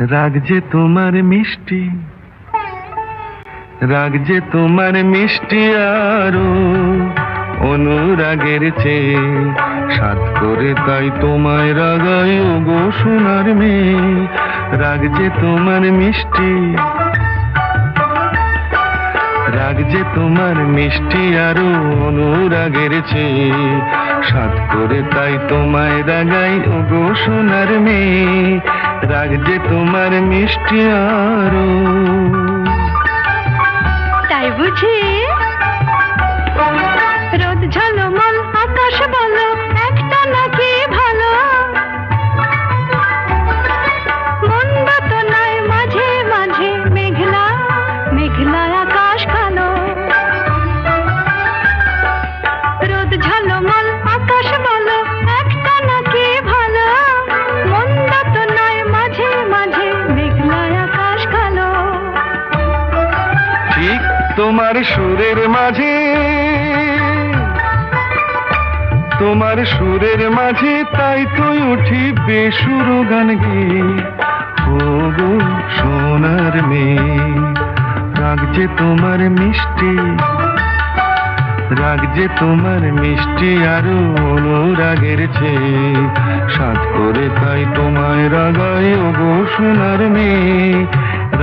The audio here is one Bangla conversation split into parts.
রাগ যে তোমার মিষ্টি রাগ যে তোমার মিষ্টি আরও অনুরাগের চেয়ে সাত করে তাই তোমায় রাগাই ও গো সোনার মেয়ে রাগ যে তোমার মিষ্টি রাগ যে তোমার মিষ্টি আরও অনুরাগের চেয়ে সাত করে তাই তোমায় রাগাই ও গো সোনার মেয়ে রাগ যে তোমার মিষ্টি আরও। তাই বুঝি তোমার সুরের মাঝে, তোমার সুরের মাঝে তাই তুই উঠি বেসুর গান গে ও গো সোনার মেয়ে, রাগ যে তোমার মিষ্টি, রাগ যে তোমার মিষ্টি আরও অনুরাগের চেয়ে সাত করে তাই তোমায় রাগায় ও গো সোনার মেয়ে।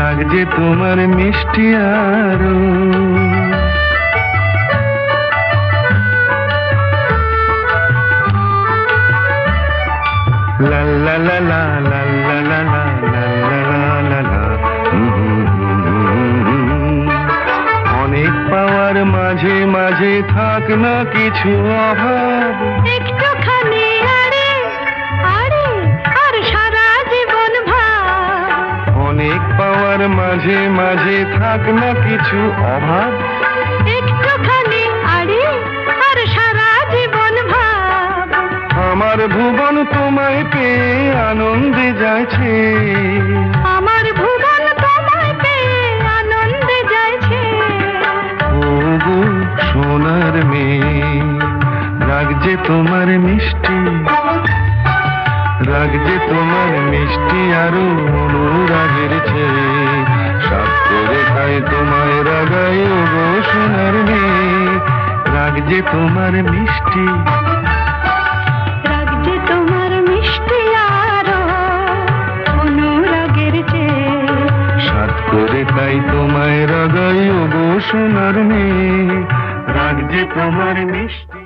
রাগ যে তোমার মিষ্টি আরও লা লা লা। হুম, হুম, হুম, হুম, হুম। অনেক পাওয়ার মাঝে মাঝে থাক না কিছু অভাব মাঝে মাঝে থাক না কিছু অভাব। একটুখানি আড়ি আর সারা জীবন ভাব। আমার ভুবন তোমায় পেয়ে আনন্দে যাচ্ছে। রাগ যে তোমার মিষ্টি আরও অনুরাগের চেয়ে। সাত করে খাই তোমায় রাগাই ও গো সোনার মেয়ে। রাগ যে তোমার মিষ্টি। রাগ যে তোমার মিষ্টি আরও অনুরাগের চেয়ে। সাত করে তাই তোমায় রাগাই ও গো সোনার মেয়ে। রাগ যে তোমার মিষ্টি।